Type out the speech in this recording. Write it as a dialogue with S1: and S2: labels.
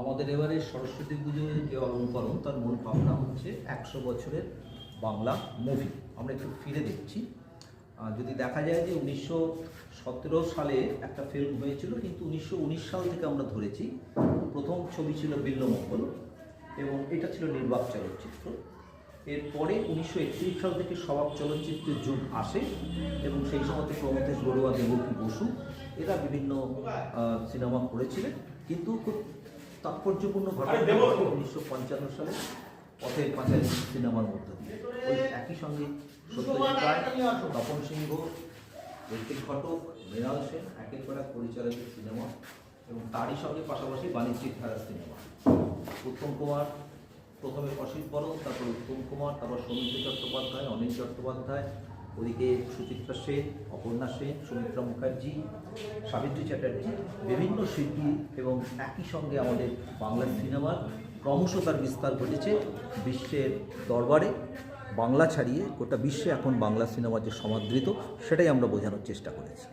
S1: আমাদের এবারে সরস্বতী পুজোর যে অলঙ্করণ, তার মূল ভাবনা হচ্ছে একশো বছরের বাংলা মুভি আমরা একটু ফিরে দেখছি। যদি দেখা যায় যে উনিশশো সতেরো সালে একটা ফিল্ম হয়েছিল, কিন্তু উনিশশো উনিশ সাল থেকে আমরা ধরেছি, প্রথম ছবি ছিল বিল্লমঙ্গল এবং এটা ছিল নির্বাক চলচ্চিত্র। এরপরে উনিশশো একত্রিশ সাল থেকে স্বভাব চলচ্চিত্রের যুগ আসে এবং সেই সময় থেকে প্রমথেশ বড়ুয়া, দেবকী বসু, এরা বিভিন্ন সিনেমা করেছিলেন। কিন্তু খুব তাৎপর্যপূর্ণ ঘটনা উনিশশো পঞ্চান্ন সালে পথের পাঁচালী সিনেমার মধ্য দিয়ে। ওই একই সঙ্গে সত্যজিৎ রায় তপন সিংহ ঋত্বিক ঘটক মৃণাল সেন একের পর এক পরিচালিত সিনেমা এবং তারই সঙ্গে পাশাপাশি বাণিজ্যিক ধারার সিনেমা। উত্তম কুমার প্রথমে অসিত বরণ তারপর উত্তম কুমার তারপর সৌমিত্র চট্টোপাধ্যায় অনিল চট্টোপাধ্যায় ওদিকে সুচিত্রা সেন, অপর্ণা সেন, সুমিত্রা মুখার্জি, সাবিত্রী চ্যাটার্জি, বিভিন্ন শিল্পী এবং একই সঙ্গে আমাদের বাংলা সিনেমার ক্রমশ তার বিস্তার ঘটেছে বিশ্বের দরবারে। বাংলা ছাড়িয়ে গোটা বিশ্বে এখন বাংলা সিনেমা যে সমাদৃত, সেটাই আমরা বোঝানোর চেষ্টা করেছি।